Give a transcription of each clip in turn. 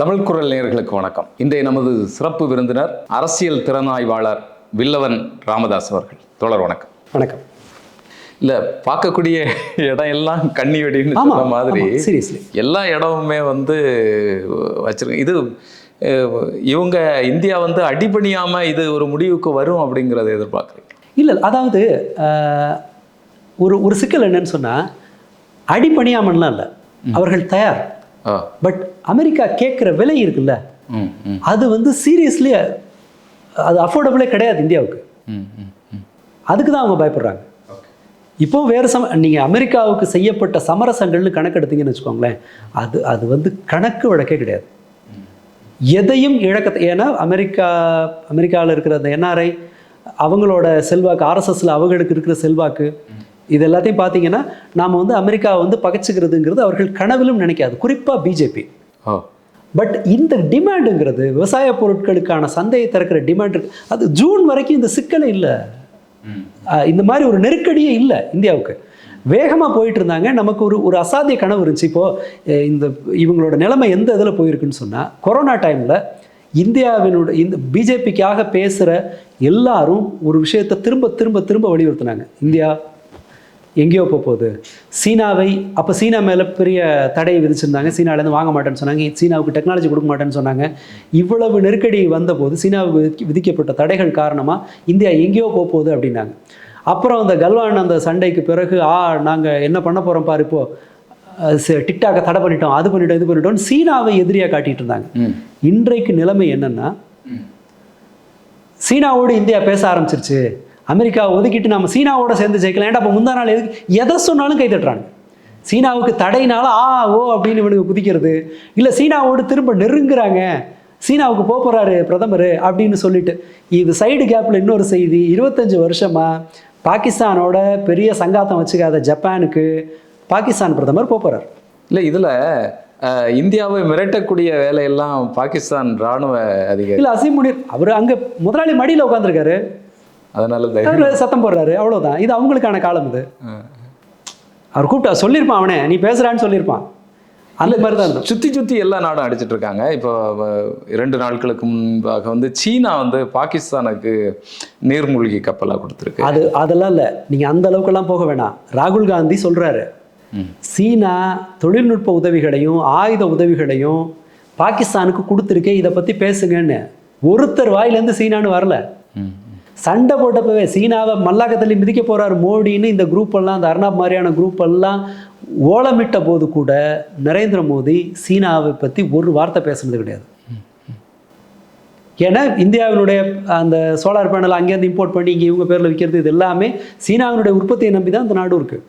தமிழ் குரல் நேயர்களுக்கு வணக்கம். இன்றைய நமது சிறப்பு விருந்தினர் அரசியல் திறனாய்வாளர் வில்லவன் ராமதாஸ் அவர்கள். தோழர் வணக்கம். வணக்கம். இல்ல பார்க்கக்கூடிய இடம் எல்லாம் கண்ணி வெடின்னு சொன்ன மாதிரி. எல்லா இடமுமே வந்து வச்சிருக்க இது இவங்க இந்தியா வந்து அடிபணியாம இது ஒரு முடிவுக்கு வரும் அப்படிங்கறத எதிர்பார்க்குறீங்க. இல்லை அதாவது ஒரு ஒரு சிக்கல் என்னன்னு சொன்னால் அடிப்பணியாமல்லாம் இல்லை. அவர்கள் தயார். பட் அமெரிக்கா கேட்குற விலை இருக்குல்ல? அது வந்து சீரியஸ்லி அது அஃபோர்டபுளே கிடையாது இந்தியாவுக்கு. அதுக்கு தான் அவங்க பயப்படுறாங்க. இப்போ வேறு சம நீங்கள் அமெரிக்காவுக்கு செய்யப்பட்ட சமரசங்கள்னு கணக்கெடுத்தீங்கன்னு வச்சுக்கோங்களேன் அது அது வந்து கணக்கு வழக்கே கிடையாது. எதையும் இழக்க ஏன்னா அமெரிக்கா அமெரிக்காவில் இருக்கிற அந்த என்ஆர்ஐ அவங்களோட செல்வாக்கு ஆர்எஸ்எஸ்ல அவங்களுக்கு இருக்கிற செல்வாக்கு இது எல்லாத்தையும் பார்த்தீங்கன்னா நாம் வந்து அமெரிக்காவை வந்து பகைச்சிக்கிறதுங்கிறது அவர்கள் கனவிலும் நினைக்காது. குறிப்பாக பிஜேபி ஓ பட் இந்த டிமாண்டுங்கிறது விவசாய பொருட்களுக்கான சந்தையை திறக்கிற டிமாண்ட் அது ஜூன் வரைக்கும் இந்த சிக்கலே இல்லை. இந்த மாதிரி ஒரு நெருக்கடியே இல்லை இந்தியாவுக்கு. வேகமாக போயிட்டு இருந்தாங்க. நமக்கு ஒரு ஒரு அசாத்திய கனவு இருந்துச்சு. இப்போது இந்த இவங்களோட நிலைமை எந்த இதில் போயிருக்குன்னு சொன்னால் கொரோனா டைமில் இந்தியாவினோட இந்த பிஜேபிக்காக பேசுகிற எல்லாரும் ஒரு விஷயத்தை திரும்ப திரும்ப திரும்ப வலியுறுத்தினாங்க. இந்தியா எங்கேயோ போக போகுது. சீனாவை அப்போ சீனா மேலே பெரிய தடையை விதிச்சிருந்தாங்க. சீனாலேருந்து வாங்க மாட்டேன்னு சொன்னாங்க. சீனாவுக்கு டெக்னாலஜி கொடுக்க மாட்டேன்னு சொன்னாங்க. இவ்வளவு நெருக்கடி வந்தபோது சீனாவுக்கு விதிக்க- விதிக்கப்பட்ட தடைகள் காரணமாக இந்தியா எங்கேயோ போக போகுது அப்படின்னாங்க. அப்புறம் அந்த கல்வான் அந்த சண்டைக்கு பிறகு ஆ நாங்கள் என்ன பண்ண போகிறோம் பாரு இப்போ. டிக்டாக்கை தடை பண்ணிட்டோம் அது பண்ணிட்டோம் இது பண்ணிட்டோம் சீனாவை எதிரியாக காட்டிட்டு இருந்தாங்க. இன்றைக்கு நிலைமை என்னன்னா சீனாவோடு இந்தியா பேச ஆரம்பிச்சிருச்சு. அமெரிக்கா ஒதுக்கிட்டு நம்ம சீனாவோட சேர்ந்து ஜெயிக்கலாம் ஏன்டா அப்போ முந்தா நாள் எதுக்கு? எதை சொன்னாலும் கை தட்டுறாங்க. சீனாவுக்கு தடைனால ஆ ஓ அப்படின்னு இவனுக்கு குதிக்கிறது. இல்லை சீனாவோடு திரும்ப நெருங்குறாங்க. சீனாவுக்கு போக போகிறாரு பிரதமர் அப்படின்னு சொல்லிட்டு. இது சைடு கேப்பில் இன்னொரு செய்தி. இருபத்தஞ்சு வருஷமா பாகிஸ்தானோட பெரிய சங்காத்தம் வச்சுக்காத ஜப்பானுக்கு பாகிஸ்தான் பிரதமர் போக போகிறார் இல்ல இதுல இந்தியாவை மிரட்டக்கூடிய வேலையெல்லாம் பாகிஸ்தான் ராணுவ அதிகாரி. இல்லை அசீம் முனீர் அவர் அங்கே முதலாளி மடியில் உட்காந்துருக்காரு அதனால சத்தம் போடுறாரு. அவ்வளவுதான். இது அவங்களுக்கான காலம் இது. அவர் கூப்பிட்டா சொல்லியிருப்பான் அவனே. நீ பேசுறான்னு சொல்லியிருப்பான். அந்த மாதிரி தான் சுத்தி சுத்தி எல்லா நாடும் அடிச்சிட்டு இருக்காங்க. இப்போ இரண்டு நாட்களுக்கு முன்பாக வந்து சீனா வந்து பாகிஸ்தானுக்கு நீர்மூழ்கி கப்பலா கொடுத்துருக்கு. அது அதெல்லாம் இல்லை. நீங்கள் அந்த அளவுக்கெல்லாம் போக வேணாம். ராகுல் காந்தி சொல்றாரு. ம். சீனா தொழில்நுட்ப உதவிகளையும் ஆயுத உதவிகளையும் பாகிஸ்தானுக்கு கொடுத்துருக்கே. இதை பற்றி பேசுங்கன்னு. ஒருத்தர் வாயிலேருந்து சீனான்னு வரல. சண்டை போட்டப்பவே சீனாவை மல்லாக்கத்தள்ளி மிதிக்க போகிறார் மோடின்னு இந்த குரூப்பெல்லாம் அந்த இந்த அர்ணாப் மாதிரியான குரூப்பெல்லாம் ஓலமிட்ட போது கூட நரேந்திர மோடி சீனாவை பற்றி ஒரு வார்த்தை பேசுனது கிடையாது. ஏன்னா இந்தியாவினுடைய அந்த சோலார் பேனல் அங்கேருந்து இம்போர்ட் பண்ணி இங்கே இவங்க பேரில் விற்கிறது இது எல்லாமே சீனாவினுடைய உற்பத்தியை நம்பி தான் இந்த நாடு இருக்குது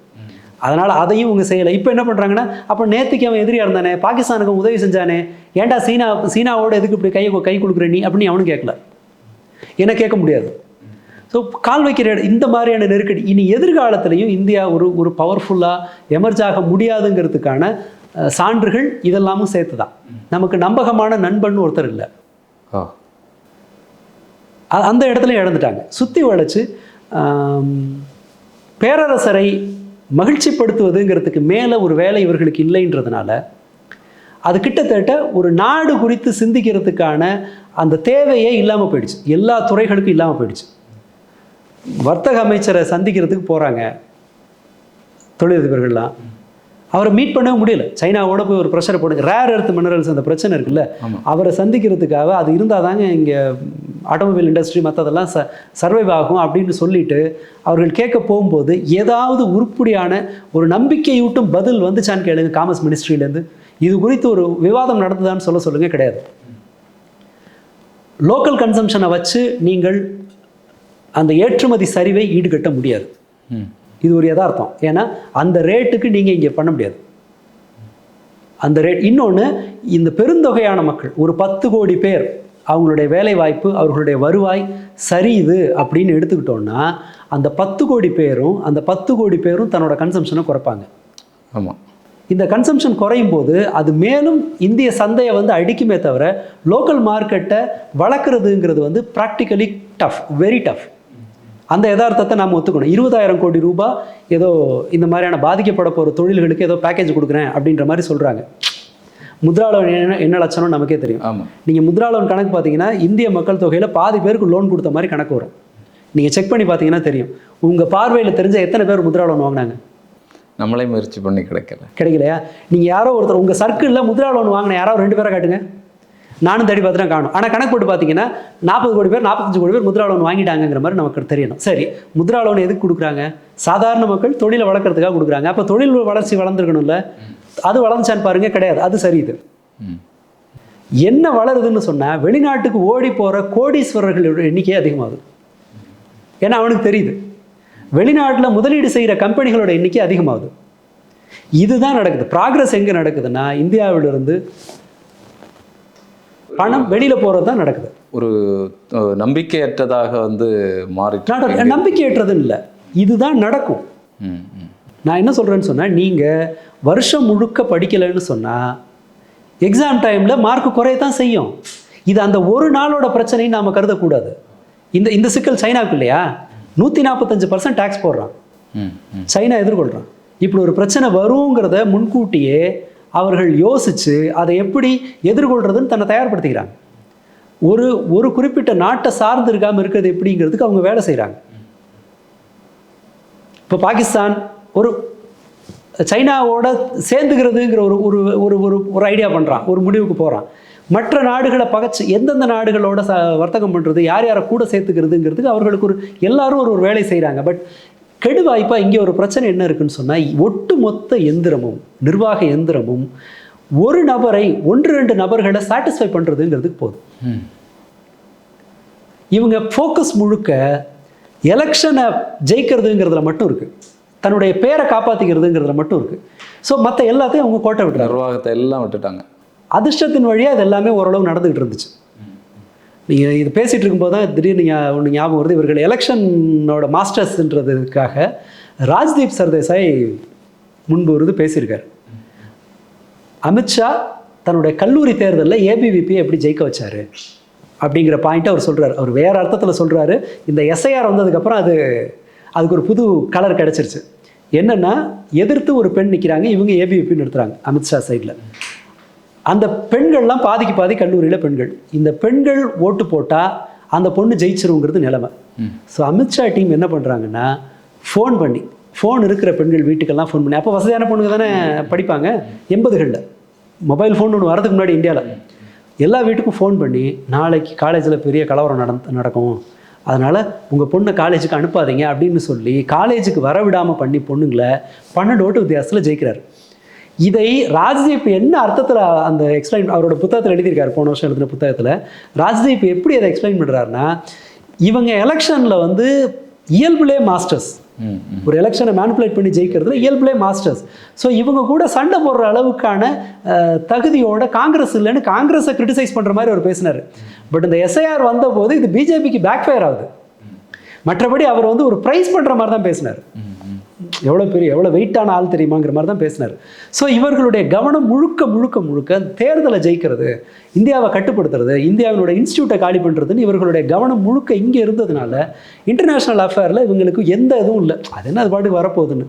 அதனால் அதையும் இவங்க செய்யலை. இப்போ என்ன பண்ணுறாங்கன்னா அப்போ நேற்றுக்கு அவன் எதிரியாக இருந்தானே பாகிஸ்தானுக்கு உதவி செஞ்சானே ஏன்டா சீனா சீனாவோட எதுக்கு இப்படி கை கை கொடுக்குற நீ அப்படின்னு அவனும் கேட்கல. என்ன கேட்க முடியாது. ஸோ கால் வைக்கிற இடம் இந்த மாதிரியான நெருக்கடி. இனி எதிர்காலத்திலையும் இந்தியா ஒரு ஒரு பவர்ஃபுல்லாக எமர்ஜ் ஆக முடியாதுங்கிறதுக்கான சான்றுகள் இதெல்லாமும் சேர்த்து தான் நமக்கு நம்பகமான நண்பன் ஒருத்தர் இல்லை. அந்த இடத்துல இழந்துட்டாங்க. சுற்றி வளைச்சு பேரரசரை மகிழ்ச்சிப்படுத்துவதுங்கிறதுக்கு மேலே ஒரு வேலை இவர்களுக்கு இல்லைன்றதுனால அது கிட்டத்தட்ட ஒரு நாடு குறித்து சிந்திக்கிறதுக்கான அந்த தேவையே இல்லாமல் போயிடுச்சு. எல்லா துறைகளுக்கும் இல்லாமல் போயிடுச்சு. வர்த்தக அமைச்சரை சந்திக்கிறதுக்கு போகிறாங்க தொழிலதிபர்கள்லாம். அவரை மீட் பண்ணவே முடியல. சைனாவோட போய் ஒரு ப்ரெஷரை போடுங்க. ரேர் எர்த் மினரல்ஸ் அந்த பிரச்சனை இருக்குல்ல. அவரை சந்திக்கிறதுக்காக அது இருந்தால் தாங்க இங்கே ஆட்டோமொபைல் இண்டஸ்ட்ரி மற்றதெல்லாம் ச சர்வைவ் ஆகும் அப்படின்னு சொல்லிட்டு அவர்கள் கேட்க போகும்போது ஏதாவது உருப்படியான ஒரு நம்பிக்கையூட்டும் பதில் வந்துச்சான்னு கேளுங்க காமர்ஸ் மினிஸ்ட்ரியிலேருந்து. இது குறித்து ஒரு விவாதம் நடந்ததான்னு சொல்ல சொல்லுங்க கிடையாது. லோக்கல் கன்சம்ஷனை வச்சு நீங்கள் அந்த ஏற்றுமதி சரிவை ஈடுகட்ட முடியாது. இது ஒரு யதார்த்தம். ஏன்னா அந்த ரேட்டுக்கு நீங்கள் இங்கே பண்ண முடியாது. அந்த ரேட் இன்னொன்று இந்த பெருந்தொகையான மக்கள் ஒரு பத்து கோடி பேர் அவங்களுடைய வேலை வாய்ப்பு அவர்களுடைய வருவாய் சரியுது அப்படின்னு எடுத்துக்கிட்டோம்னா அந்த பத்து கோடி பேரும் அந்த பத்து கோடி பேரும் தன்னோட கன்சம்ஷனை குறைப்பாங்க. ஆமா. இந்த கன்சம்ஷன் குறையும் போது அது மேலும் இந்திய சந்தையை வந்து அடிக்குமே தவிர லோக்கல் மார்க்கெட்டை வளர்க்குறதுங்கிறது வந்து ப்ராக்டிக்கலி டஃப் வெரி டஃப் அந்த யதார்த்தத்தை நாம் ஒத்துக்கணும். இருபதாயிரம் கோடி ரூபாய் ஏதோ இந்த மாதிரியான பாதிக்கப்பட போகிற தொழில்களுக்கு ஏதோ பேக்கேஜ் கொடுக்குறேன் அப்படின்ற மாதிரி சொல்கிறாங்க முத்ரா லோன் என்ன என்ன லட்சணம் நமக்கே தெரியும். ஆமாம் நீங்கள் முத்ரா லோன் கணக்கு பார்த்தீங்கன்னா இந்திய மக்கள் தொகையில் பாதி பேருக்கு லோன் கொடுத்த மாதிரி கணக்கு வரும். நீங்கள் செக் பண்ணி பார்த்தீங்கன்னா தெரியும். உங்கள் பார்வையில் தெரிஞ்ச எத்தனை பேர் முத்ரா லோன் வாங்கினாங்க? நம்மளே முயற்சி பண்ணி கிடைக்கல. கிடைக்கலையா? நீங்கள் யாரோ ஒருத்தர் உங்கள் சர்க்கிளில் முத்ரா லோன் வாங்கின யாரோ ரெண்டு பேரை காட்டுங்க. நானும் தேடி பார்த்துட்டு காணும். ஆனால் கணக்கு போட்டு பார்த்தீங்கன்னா நாற்பது கோடி பேர் நாற்பத்தஞ்சு கோடி பேர் முத்ரா லோன் வாங்கிட்டாங்கங்கிற மாதிரி நமக்கு தெரியணும். சரி முத்ரா லோன் எதுக்கு கொடுக்குறாங்க? சாதாரண மக்கள் தொழிலை வளர்க்குறதுக்காக கொடுக்குறாங்க. அப்போ தொழில் வளர்ச்சி வளர்ந்துருக்கணும்ல? அது வளர்ந்துச்சான்னு பாருங்க கிடையாது. அது சரி இது. என்ன வளருதுன்னு சொன்னால் வெளிநாட்டுக்கு ஓடி போகிற கோடீஸ்வரர்களோட எண்ணிக்கை அதிகமாகுது. ஏன்னா அவனுக்கு தெரியுது. வெளிநாட்டில் முதலீடு செய்கிற கம்பெனிகளோட எண்ணிக்கை அதிகமாகுது. இதுதான் நடக்குது. ப்ராக்ரஸ் எங்கே நடக்குதுன்னா இந்தியாவிலிருந்து பணம் வெளியில் போகிறது தான் நடக்குது. ஒரு நம்பிக்கையற்றதாக வந்து நட- நம்பிக்கையற்றதுன்னு இல்லை. இதுதான் நடக்கும். நான் என்ன சொல்கிறேன்னு சொன்னால் நீங்கள் வருஷம் முழுக்க படிக்கலைன்னு சொன்னால் எக்ஸாம் டைமில் மார்க் குறையத்தான் செய்யும். இது அந்த ஒரு நாளோட பிரச்சனைன்னு நாம் கருதக்கூடாது. இந்த இந்த சிக்கல் சைனாவுக்கு இல்லையா? நூற்றி நாற்பத்தஞ்சு பர்சன்ட் டேக்ஸ் போடுறான். சைனா எதிர்கொள்கிறான் இப்படி ஒரு பிரச்சனை வருங்கிறத முன்கூட்டியே அவர்கள் யோசித்து அதை எப்படி எதிர்கொள்கிறதுன்னு தன்னை தயார்படுத்திக்கிறாங்க. ஒரு ஒரு குறிப்பிட்ட நாட்டை சார்ந்து இருக்காமல் இருக்கிறது எப்படிங்கிறதுக்கு அவங்க வேலை செய்கிறாங்க இப்போ பாகிஸ்தான் ஒரு சைனாவோட சேர்ந்துக்கிறதுங்கிற ஒரு ஒரு ஒரு ஒரு ஒரு ஐடியா பண்ணுறான் ஒரு முடிவுக்கு போகிறான் மற்ற நாடுகளை பகச்சு எந்தெந்த நாடுகளோட ச வர்த்தகம் பண்ணுறது யார் யாரை கூட சேர்த்துக்கிறதுங்கிறதுக்கு அவர்களுக்கு ஒரு எல்லாரும் ஒரு ஒரு வேலை செய்கிறாங்க பட் கெடுவாய்ப்பாக இங்கே ஒரு பிரச்சனை என்ன இருக்குன்னு சொன்னால் ஒட்டுமொத்த எந்திரமும் நிர்வாக எந்திரமும் ஒரு நபரை ஒன்று ரெண்டு நபர்களை சாட்டிஸ்ஃபை பண்ணுறதுங்கிறதுக்கு போதும். இவங்க ஃபோக்கஸ் முழுக்க எலெக்ஷனை ஜெயிக்கிறதுங்கிறதுல மட்டும் இருக்குது தன்னுடைய பேரை காப்பாற்றிக்கிறதுங்கிறதுல மட்டும் இருக்குது ஸோ மற்ற எல்லாத்தையும் அவங்க கோட்டை விட்டுறாங்க. நிர்வாகத்தை எல்லாம் விட்டுட்டாங்க. அதிர்ஷ்டத்தின் வழியாக இது எல்லாமே ஓரளவு நடந்துகிட்டு இருந்துச்சு. நீங்கள் இது பேசிகிட்டு இருக்கும்போது தான் திடீர்னு ஒன்று ஞாபகம் வருது. இவர்கள் எலெக்ஷனோட மாஸ்டர்ஸ்ன்றதுக்காக ராஜ்தீப் சர்தேசாய் முன்பு வருது பேசியிருக்கார். அமித்ஷா தன்னுடைய கல்லூரி தேர்தலில் ஏபிவிபி எப்படி ஜெயிக்க வச்சார்? அப்படிங்கிற பாயிண்ட்டை அவர் சொல்கிறார் அவர் வேறு அர்த்தத்தில் சொல்கிறாரு இந்த எஸ்ஐஆர் வந்ததுக்கப்புறம் அது அதுக்கு ஒரு புது கலர் கிடச்சிருச்சு. என்னென்னா எதிர்த்து ஒரு பெண் நிற்கிறாங்க இவங்க ஏபிவிபின்னு நிறுத்துறாங்க அமித்ஷா சைடில் அந்த பெண்கள்லாம் பாதிக்கு பாதி கல்லூரியில் பெண்கள். இந்த பெண்கள் ஓட்டு போட்டால் அந்த பொண்ணு ஜெயிச்சிருங்கிறது நிலைமை. ஸோ அமித்ஷா டீம் என்ன பண்ணுறாங்கன்னா ஃபோன் பண்ணி ஃபோன் இருக்கிற பெண்கள் வீட்டுக்கெல்லாம் ஃபோன் பண்ணி அப்போ வசதியான பொண்ணுங்க தானே படிப்பாங்க? எண்பதுகளில். மொபைல் ஃபோன் ஒன்று வரதுக்கு முன்னாடி இந்தியாவில் எல்லா வீட்டுக்கும் ஃபோன் பண்ணி நாளைக்கு காலேஜில் பெரிய கலவரம் நடந்து நடக்கும். அதனால் உங்கள் பொண்ணை காலேஜுக்கு அனுப்பாதீங்க அப்படின்னு சொல்லி காலேஜுக்கு வர விடாமல் பண்ணி பொண்ணுங்களை பன்னெண்டு ஓட்டு வித்தியாசத்தில் ஜெயிக்கிறார். இதை ராஜ்தீப் என்ன அர்த்தத்தில் அந்த எக்ஸ்பிளைன் அவரோட புத்தகத்தில் எழுதியிருக்காரு? போன வருஷம் எழுதின புத்தகத்தில். ராஜ்தீப் எப்படி அதை எக்ஸ்பிளைன் பண்ணுறாருன்னா இவங்க எலெக்ஷனில் வந்து இயல்புலே மாஸ்டர்ஸ் ஒரு எலெக்ஷனை மேனிப்புலேட் பண்ணி ஜெயிக்கிறதுல இயல்புலே மாஸ்டர்ஸ் ஸோ இவங்க கூட சண்டை போடுற அளவுக்கான தகுதியோட காங்கிரஸ் இல்லைன்னு காங்கிரஸை கிரிட்டிசைஸ் பண்ணுற மாதிரி அவர் பேசினார். பட் இந்த எஸ்ஐஆர் வந்தபோது இது பிஜேபிக்கு பேக் ஃபயர் ஆகுது. மற்றபடி அவர் வந்து ஒரு ப்ரைஸ் பண்ணுற மாதிரி தான் பேசினார். எவ்வளோ பெரிய எவ்வளோ வெயிட்டான ஆள் தெரியுமாங்கிற மாதிரி தான் பேசினார். ஸோ இவர்களுடைய கவனம் முழுக்க முழுக்க முழுக்க தேர்தலை ஜெயிக்கிறது இந்தியாவை கட்டுப்படுத்துறது இந்தியாவினுடைய இன்ஸ்டியூட்டை காலி பண்ணுறதுன்னு இவர்களுடைய கவனம் முழுக்க இங்கே இருந்ததுனால இன்டர்நேஷ்னல் அஃபேரில் இவங்களுக்கு எந்த இதுவும் இல்லை. அது என்ன அது பாட்டுக்கு வரப்போகுதுன்னு.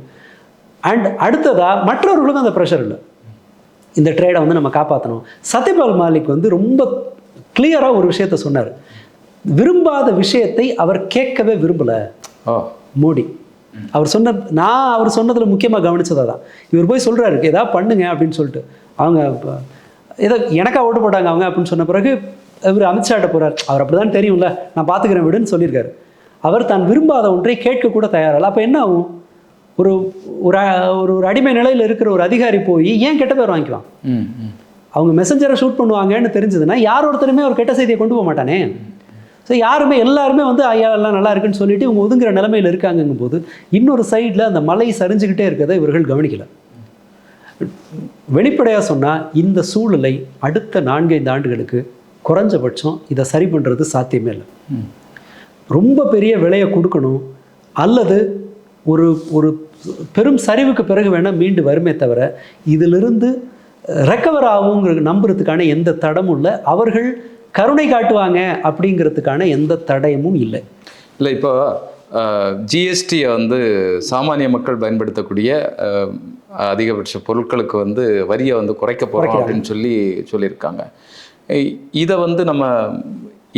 அண்ட் அடுத்ததாக மற்றவர்களுக்கும் அந்த ப்ரெஷர் இல்லை. இந்த ட்ரேடை வந்து நம்ம காப்பாற்றணும் சத்யபால் மாலிக் வந்து ரொம்ப கிளியராக ஒரு விஷயத்த சொன்னார். விரும்பாத விஷயத்தை அவர் கேட்கவே விரும்பலை. மோடி. அவர் சொன்ன நான் அவர் சொன்னதில் முக்கியமாக கவனிச்சதா தான் இவர் போய் சொல்கிறாரு ஏதாவது பண்ணுங்க அப்படின்னு சொல்லிட்டு. அவங்க ஏதோ எனக்கா ஓட்டு போட்டாங்க அவங்க அப்படின்னு சொன்ன பிறகு இவர் அமித்ஷாட்ட போகிறார் அவர் அப்படி தான் தெரியும்ல நான் பார்த்துக்கிறேன் விடுன்னு சொல்லியிருக்காரு. அவர் தான் விரும்பாத ஒன்றை கேட்க கூட தயாரில்லை. அப்போ என்ன ஆகும்? ஒரு ஒரு ஒரு அடிமை நிலையில் இருக்கிற ஒரு அதிகாரி போய் ஏன் கெட்ட பேர் வாங்கிக்குவான்? அவங்க மெசஞ்சரை ஷூட் பண்ணுவாங்கன்னு தெரிஞ்சதுன்னா யார் ஒருத்தருமே ஒரு கெட்ட செய்தியை கொண்டு போக மாட்டானே. ஸோ யாருமே எல்லாருமே வந்து ஐயா எல்லாம் நல்லா இருக்குன்னு சொல்லிட்டு இவங்க ஒதுங்குற நிலமையில் இருக்காங்கங்கும் போது இன்னொரு சைடில் அந்த மலை சரிஞ்சுக்கிட்டே இருக்கிறதை இவர்கள் கவனிக்கலை. வெளிப்படையாக சொன்னால் இந்த சூழலை அடுத்த நான்கைந்து ஆண்டுகளுக்கு குறைஞ்சபட்சம் இதை சரி பண்ணுறது சாத்தியமே இல்லை. ரொம்ப பெரிய விலையை கொடுக்கணும் அல்லது ஒரு ஒரு பெரும் சரிவுக்கு பிறகு வேணால் மீண்டு வருமே தவிர இதிலிருந்து ரெக்கவர் ஆகுங்கிற நம்புறதுக்கான எந்த தடமும் இல்லை. அவர்கள் கருணை காட்டுவாங்க அப்படிங்கிறதுக்கான எந்த தடயமும் இல்லை. இல்லை இப்போ ஜிஎஸ்டியை வந்து சாமானிய மக்கள் பயன்படுத்தக்கூடிய அதிகபட்ச பொருட்களுக்கு வந்து வரியை வந்து குறைக்க போகிறோம். அப்படின்னு சொல்லி சொல்லியிருக்காங்க. இதை வந்து நம்ம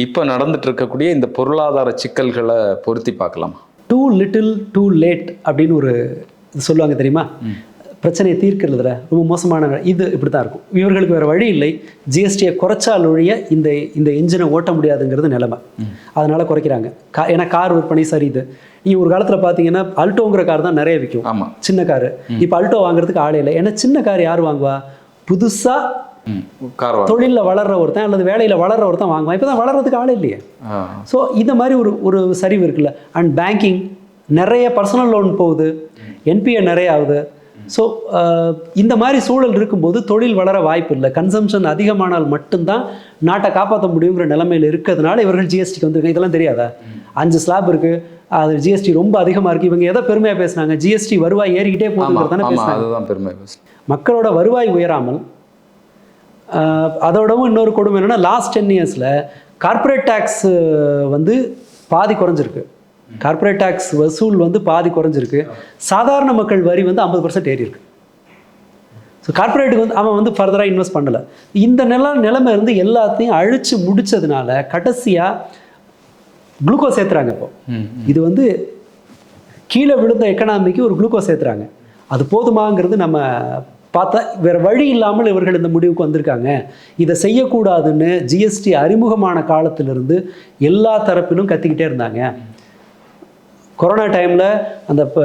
இப்போ நடந்துட்டு இருக்கக்கூடிய இந்த பொருளாதார சிக்கல்களை பொருத்தி பார்க்கலாமா? டூ லிட்டில் டூ லேட் அப்படின்னு ஒரு சொல்லுவாங்க தெரியுமா? பிரச்சனையை தீர்க்கிறதுல ரொம்ப மோசமான இது இப்படி தான் இருக்கும். இவர்களுக்கு வேறு வழி இல்லை. ஜிஎஸ்டியை குறைச்சால் ஒழிய இந்த இந்த என்ஜினை ஓட்ட முடியாதுங்கிறது நிலைமை. அதனால குறைக்கிறாங்க. கா ஏன்னா கார் விற்பனை சரிது நீங்கள் ஒரு காலத்தில் பார்த்தீங்கன்னா அல்டோங்கிற கார் தான் நிறைய விற்கும். ஆமாம் சின்ன காரு இப்போ அல்டோ வாங்குறதுக்கு ஆளே இல்லை. ஏன்னா சின்ன கார் யார் வாங்குவா? புதுசாக தொழிலில் வளர்ற ஒருத்தன் அல்லது வேலையில் வளர்ற ஒருத்தன் வாங்குவான். இப்போ தான் வளர்றதுக்கு ஆளே இல்லையே. ஸோ இந்த மாதிரி ஒரு ஒரு சரிவு இருக்குல்ல. அண்ட் பேங்கிங் நிறைய பர்சனல் லோன் போகுது. என்பிஏ நிறைய ஆகுது. ஸோ இந்த மாதிரி சூழல் இருக்கும்போது தொழில் வளர வாய்ப்பு இல்லை கன்சம்ஷன் அதிகமானால் மட்டும்தான் நாட்டை காப்பாற்ற முடியுங்கிற நிலைமையில் இருக்கிறதுனால இவர்கள் ஜிஎஸ்டிக்கு வந்திருக்காங்க. இதெல்லாம் தெரியாதா? அஞ்சு ஸ்லாப் இருக்குது அது ஜிஎஸ்டி ரொம்ப அதிகமாக இருக்குது இவங்க எதை பெருமையாக பேசுனாங்க ஜிஎஸ்டி வருவாய் ஏறிக்கிட்டே ஆமாம் போகுதுங்கிறது தானே ஆமாம் பேசுனாங்க மக்களோட வருவாய் உயராமல் அதோடவும் இன்னொரு கொடுமை என்னன்னா லாஸ்ட் டென் இயர்ஸில் கார்ப்பரேட் டேக்ஸ் வந்து பாதி குறைஞ்சிருக்கு. கார்ப்பரேட் டேக்ஸ் வசூல் வந்து பாதி குறைஞ்சிருக்கு. சாதாரண மக்கள் வரி வந்து ஐம்பது பர்சன்ட் ஏறி இருக்கு. ஸோ கார்ப்பரேட்டுக்கு வந்து அவன் வந்து ஃபர்தராக இன்வெஸ்ட் பண்ணலை. இந்த நில நிலைமை இருந்து எல்லாத்தையும் அழிச்சு முடிச்சதுனால கடைசியாக குளுக்கோஸ் ஏற்றுறாங்க இப்போ. இது வந்து கீழே விழுந்த எக்கனாமிக்கு ஒரு குளுக்கோஸ் ஏற்றுறாங்க அது போதுமாங்கிறது நம்ம பார்த்தா வேறு வழி இல்லாமல் இவர்கள் இந்த முடிவுக்கு வந்திருக்காங்க. இதை செய்யக்கூடாதுன்னு ஜிஎஸ்டி அறிமுகமான காலத்திலிருந்து எல்லா தரப்பிலும் கத்திக்கிட்டே இருந்தாங்க. கொரோனா டைமில் அந்த இப்போ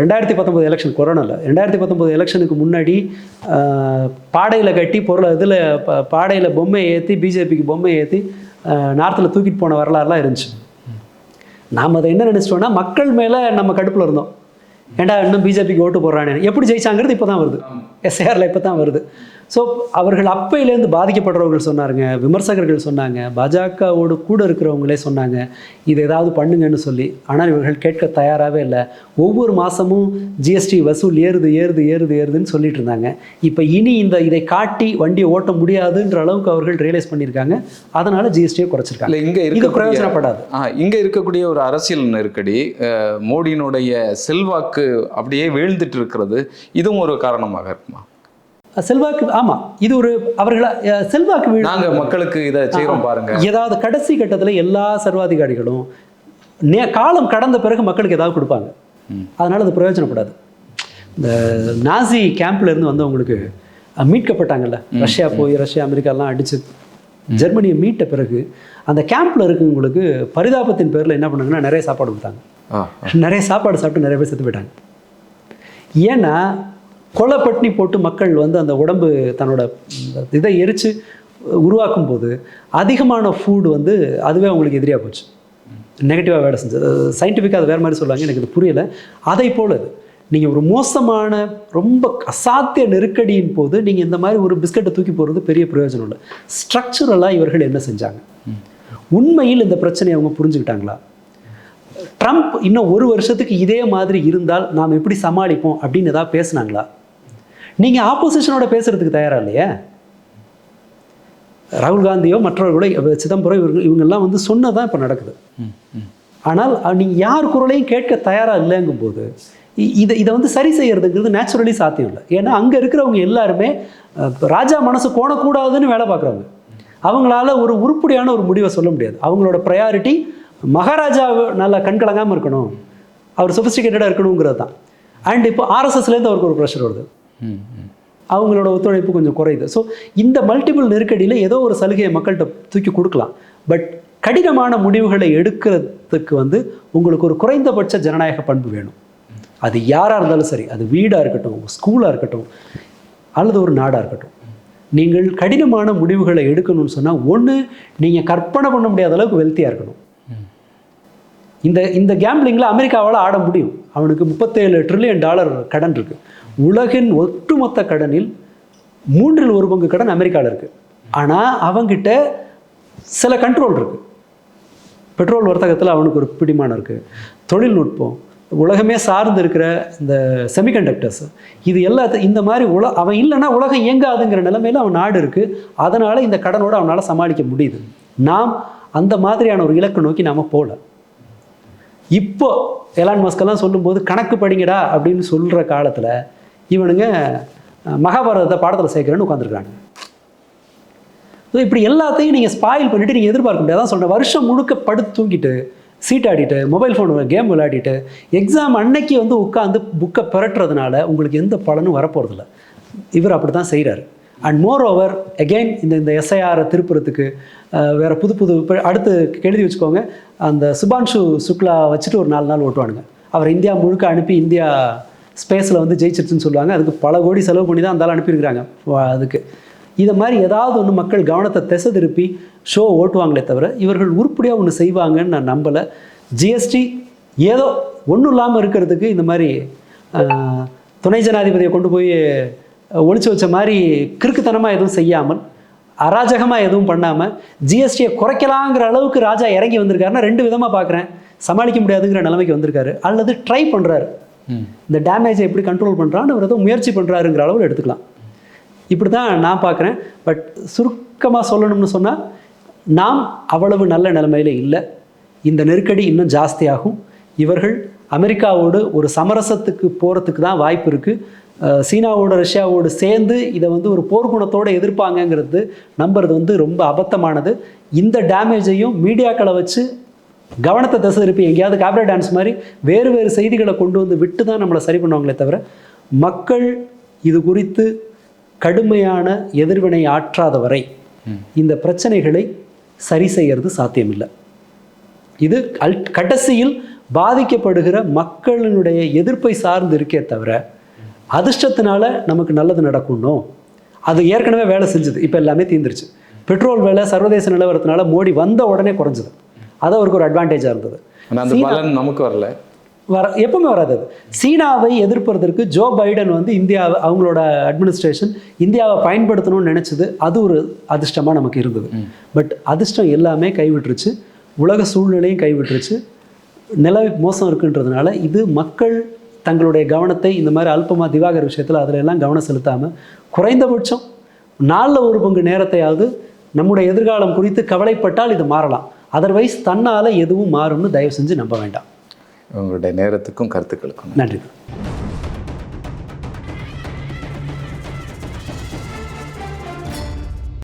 ரெண்டாயிரத்தி பத்தொம்போது எலெக்ஷன் கொரோனாவில் ரெண்டாயிரத்தி பத்தொம்போது எலெக்ஷனுக்கு முன்னாடி பாடையில் கட்டி பொருளை இதில் பாடையில் பொம்மையை ஏற்றி பிஜேபிக்கு பொம்மையை ஏற்றி நார்த்தில் தூக்கிட்டு போன வரலாறுலாம் இருந்துச்சு. நாம் அதை என்ன நினச்சிட்டோம்னா மக்கள் மேலே நம்ம கடுப்பில் இருந்தோம். ஏன்டா இன்னும் பிஜேபிக்கு ஓட்டு போடுறானே எப்படி ஜெயிச்சாங்கிறது இப்போ தான் வருது எஸ்ஏஆரில் இப்போ தான் வருது. ஸோ அவர்கள் அப்பையிலேருந்து பாதிக்கப்படுறவர்கள் சொன்னாருங்க விமர்சகர்கள் சொன்னாங்க பாஜகவோடு கூட இருக்கிறவங்களே சொன்னாங்க இது ஏதாவது பண்ணுங்கன்னு சொல்லி. ஆனால் இவர்கள் கேட்க தயாராகவே இல்லை. ஒவ்வொரு மாதமும் ஜிஎஸ்டி வசூல் ஏறுது ஏறுது ஏறுது ஏறுதுன்னு சொல்லிட்டு இருந்தாங்க. இப்போ இனி இந்த இதை காட்டி வண்டியை ஓட்ட முடியாதுன்ற அளவுக்கு அவர்கள் ரியலைஸ் பண்ணியிருக்காங்க. அதனால ஜிஎஸ்டியை குறைச்சிருக்காங்க. இல்லை இங்கே இது இருக்க பிரயோஜனப்படாது. இங்கே இருக்கக்கூடிய ஒரு அரசியல் நெருக்கடி மோடியினுடைய செல்வாக்கு அப்படியே வீழ்ந்துட்டு இருக்கிறது. இதுவும் ஒரு காரணமாக இருக்குமா? செல்வாக்கு ஆமாம் இது ஒரு அவர்கள செல்வாக்கு வீழ் நாங்க மக்களுக்கு இதை செய்கிறோம் பாருங்க. ஏதாவது கடைசி கட்டத்தில் எல்லா சர்வாதிகாரிகளும் நே காலம் கடந்த பிறகு மக்களுக்கு ஏதாவது கொடுப்பாங்க. அதனால அது பிரயோஜனப்படாது. இந்த நாசி கேம்ப்ல இருந்து வந்தவங்களுக்கு மீட்கப்பட்டாங்கல்ல. ரஷ்யா போய் ரஷ்யா அமெரிக்காலாம் அடிச்சு ஜெர்மனியை மீட்ட பிறகு அந்த கேம்ப்ல இருக்கவங்களுக்கு பரிதாபத்தின் பேர்ல என்ன பண்ணாங்கன்னா நிறைய சாப்பாடு கொடுத்தாங்க. நிறைய சாப்பாடு சாப்பிட்டு நிறைய பேர் செத்து போயிட்டாங்க. ஏன்னா கொலை பட்டினி போட்டு மக்கள் வந்து அந்த உடம்பு தன்னோட இதை எரித்து உருவாக்கும் போது அதிகமான ஃபுட் வந்து அதுவே அவங்களுக்கு எதிரியாக போச்சு. நெகட்டிவாக வேலை செஞ்சது. சயின்டிஃபிக்காக அது வேறு மாதிரி சொல்லுவாங்க எனக்கு இது புரியலை. அதை போல இது. நீங்கள் ஒரு மோசமான ரொம்ப அசாத்திய நெருக்கடியின் போது நீங்கள் இந்த மாதிரி ஒரு பிஸ்கட்டை தூக்கி போடுறது பெரிய பிரயோஜனம் இல்லை. ஸ்ட்ரக்சரலாக இவர்கள் என்ன செஞ்சாங்க? உண்மையில் இந்த பிரச்சனையை அவங்க புரிஞ்சுக்கிட்டாங்களா? ட்ரம்ப் இன்னும் ஒரு வருஷத்துக்கு இதே மாதிரி இருந்தால் நாம் எப்படி சமாளிப்போம் அப்படின்னு ஏதாவது பேசுனாங்களா? நீங்கள் ஆப்போசிஷனோட பேசுறதுக்கு தயாரா இல்லையா? ராகுல் காந்தியோ மற்றவர்களோ சிதம்பரம் இவங்க இவங்கெல்லாம் வந்து சொன்னதான் இப்போ நடக்குது. ஆனால் நீங்கள் யார் குரலையும் கேட்க தயாராக இல்லைங்கும் போது இ- இதை இதை வந்து சரி செய்யறதுங்கிறது நேச்சுரலி சாத்தியம் இல்லை. ஏன்னா அங்கே இருக்கிறவங்க எல்லாருமே ராஜா மனசு கோணக்கூடாதுன்னு வேலை பார்க்குறவங்க. அவங்களால ஒரு உருப்படியான ஒரு முடிவை சொல்ல முடியாது. அவங்களோட ப்ரையாரிட்டி மகாராஜா நல்லா கண்கலங்காமல் இருக்கணும். அவர் சொபிஸ்டிகேட்டடாக இருக்கணுங்கிறது தான். அண்ட் இப்போ ஆர்எஸ்எஸ்லேருந்து அவருக்கு ஒரு ப்ரெஷர் வருது. அவங்களோட ஒத்துழைப்பு கொஞ்சம் குறையுது. ஸோ இந்த மல்டிபிள் நெருக்கடியில் ஏதோ ஒரு சலுகையை மக்கள்கிட்ட தூக்கி கொடுக்கலாம். பட் கடினமான முடிவுகளை எடுக்கிறதுக்கு வந்து உங்களுக்கு ஒரு குறைந்தபட்ச ஜனநாயக பண்பு வேணும். அது யாராக இருந்தாலும் சரி அது வீடாக இருக்கட்டும் ஸ்கூலாக இருக்கட்டும் அல்லது ஒரு நாடாக இருக்கட்டும். நீங்கள் கடினமான முடிவுகளை எடுக்கணும்னு சொன்னால் ஒன்று நீங்கள் கற்பனை பண்ண முடியாத அளவுக்கு வெல்த்தியாக இருக்கணும். இந்த இந்த கேம்பிளிங்கில் அமெரிக்காவால் ஆட முடியும். அவனுக்கு முப்பத்தேழு ட்ரில்லியன் டாலர் கடன் இருக்குது உலகின் ஒட்டுமொத்த கடனில் மூன்றில் ஒரு பங்கு கடன் அமெரிக்காவில் இருக்குது ஆனால் அவங்கிட்ட சில கண்ட்ரோல் இருக்குது பெட்ரோல் வர்த்தகத்தில் அவனுக்கு ஒரு பிடிமானம் இருக்குது தொழில்நுட்பம் உலகமே சார்ந்து இருக்கிற இந்த செமிகண்டக்டர்ஸ் இது எல்லாத்த இந்த மாதிரி உல அவன் இல்லைன்னா உலகம் இயங்காதுங்கிற நிலைமையில் அவன் நாடு இருக்குது அதனால் இந்த கடனோட அவனால் சமாளிக்க முடியுது. நாம் அந்த மாதிரியான ஒரு இலக்கு நோக்கி நாம் போகல இப்போ எலான் மஸ்கெல்லாம் சொல்லும்போது கணக்கு படிங்கடா அப்படின்னு சொல்கிற காலத்தில் இவனுங்க மகாபாரதத்தை பாடத்தில் சேர்க்குறேன்னு உட்காந்துருக்குறாங்க ஸோ இப்படி எல்லாத்தையும் நீங்கள் ஸ்பாயில் பண்ணிவிட்டு நீங்கள் எதிர்பார்க்க முடியாது. அதான் சொல்கிறேன் வருஷம் முழுக்க படுத்து தூங்கிட்டு சீட் ஆடிட்டு மொபைல் ஃபோன் கேம் விளையாடிட்டு எக்ஸாம் அன்னைக்கு வந்து உட்காந்து புக்கை புரட்டுறதுனால உங்களுக்கு எந்த பலனும் வரப்போகிறதில்ல இவர் அப்படி தான் செய்கிறார் அண்ட் மோர் ஓவர் அகெயின் இந்த இந்த எஸ்ஐஆரை திருப்புறத்துக்கு வேறு புது புது அடுத்து எழுதி வச்சுக்கோங்க. அந்த சுபான்ஷு சுக்லா வச்சுட்டு ஒரு நாலு நாள் ஓட்டுவானுங்க. அவர் இந்தியா முழுக்க அனுப்பி இந்தியா ஸ்பேஸில் வந்து ஜெயிச்சிருச்சுன்னு சொல்லுவாங்க. அதுக்கு பல கோடி செலவு பண்ணி தான் அந்தாலும் அனுப்பியிருக்கிறாங்க. வா- அதுக்கு. இதை மாதிரி ஏதாவது ஒன்று மக்கள் கவனத்தை திசை திருப்பி ஷோ ஓட்டுவாங்களே தவிர இவர்கள் உருப்படியாக ஒன்று செய்வாங்கன்னு நான் நம்பலை. ஜிஎஸ்டி ஏதோ ஒன்றும் இல்லாமல் இருக்கிறதுக்கு இந்த மாதிரி துணை ஜனாதிபதியை கொண்டு போய் ஒழிச்சு வச்ச மாதிரி கிறுக்குத்தனமாக எதுவும் செய்யாமல் அராஜகமாக எதுவும் பண்ணாமல் ஜிஎஸ்டியை குறைக்கலாங்கிற அளவுக்கு ராஜா இறங்கி வந்திருக்காருன்னா ரெண்டு விதமாக பார்க்குறேன். சமாளிக்க முடியாதுங்கிற நிலைமைக்கு வந்திருக்காரு. அல்லது ட்ரை பண்ணுறாரு இந்த டேமேஜை எப்படி கண்ட்ரோல் பண்ணுறான்னு அவர் ஏதோ முயற்சி பண்ணுறாருங்கிற அளவில் எடுத்துக்கலாம். இப்படி தான் நான் பார்க்குறேன். பட் சுருக்கமாக சொல்லணும்னு சொன்னால் நாம் அவ்வளவு நல்ல நிலைமையில் இல்லை. இந்த நெருக்கடி இன்னும் ஜாஸ்தியாகும். இவர்கள் அமெரிக்காவோடு ஒரு சமரசத்துக்கு போகிறதுக்கு தான் வாய்ப்பு இருக்குது சீனாவோட ரஷ்யாவோடு சேர்ந்து இதை வந்து ஒரு போர்க்குணத்தோடு எதிர்ப்பாங்கங்கிறது நம்புறது வந்து ரொம்ப அபத்தமானது. இந்த டேமேஜையும் மீடியாக்களை வச்சு கவனத்தை திசை திருப்பி எங்கேயாவது கேப்ரா டான்ஸ் மாதிரி வேறு வேறு செய்திகளை கொண்டு வந்து விட்டு தான் நம்மளை சரி பண்ணுவாங்களே தவிர மக்கள் இது குறித்து கடுமையான எதிர்வினை ஆற்றாத வரை இந்த பிரச்சனைகளை சரி செய்யறது சாத்தியமில்லை. இது அல் கடைசியில் பாதிக்கப்படுகிற மக்களினுடைய எதிர்ப்பை சார்ந்து இருக்கே தவிர அதிர்ஷ்டத்தினால நமக்கு நல்லது நடக்கணும் அது ஏற்கனவே வேலை செஞ்சது இப்போ எல்லாமே தீந்துருச்சு. பெட்ரோல் விலை சர்வதேச நிலவரத்தினால மோடி வந்த உடனே குறைஞ்சது. அது அவருக்கு ஒரு அட்வான்டேஜாக இருந்தது. ஆனா அந்த பலன் நமக்கு வரல. வர எப்பவுமே வராது அது. சீனாவை எதிர்ப்பதற்கு ஜோ பைடன் வந்து இந்தியாவை அவங்களோட அட்மினிஸ்ட்ரேஷன் இந்தியாவை பயன்படுத்தணும்னு நினச்சது. அது ஒரு அதிர்ஷ்டமாக நமக்கு இருந்தது. பட் அதிர்ஷ்டம் எல்லாமே கைவிட்டுருச்சு. உலக சூழ்நிலையும் கைவிட்டுருச்சு. நிலை மோசம் இருக்குன்றதுனால இது மக்கள் தங்களுடைய கவனத்தை இந்த மாதிரி அல்பமாக திவாகர் விஷயத்தில் அதில் எல்லாம் கவனம் செலுத்தாமல் குறைந்தபட்சம் நாளில் ஒரு பங்கு நேரத்தையாவது நம்முடைய எதிர்காலம் குறித்து கவலைப்பட்டால் இது மாறலாம். அதர்வைஸ் தன்னால் எதுவும் மாறும்னு தயவு செஞ்சு நம்ப வேண்டாம். உங்களுடைய நேரத்துக்கும் கருத்துக்களுக்கும் நன்றி.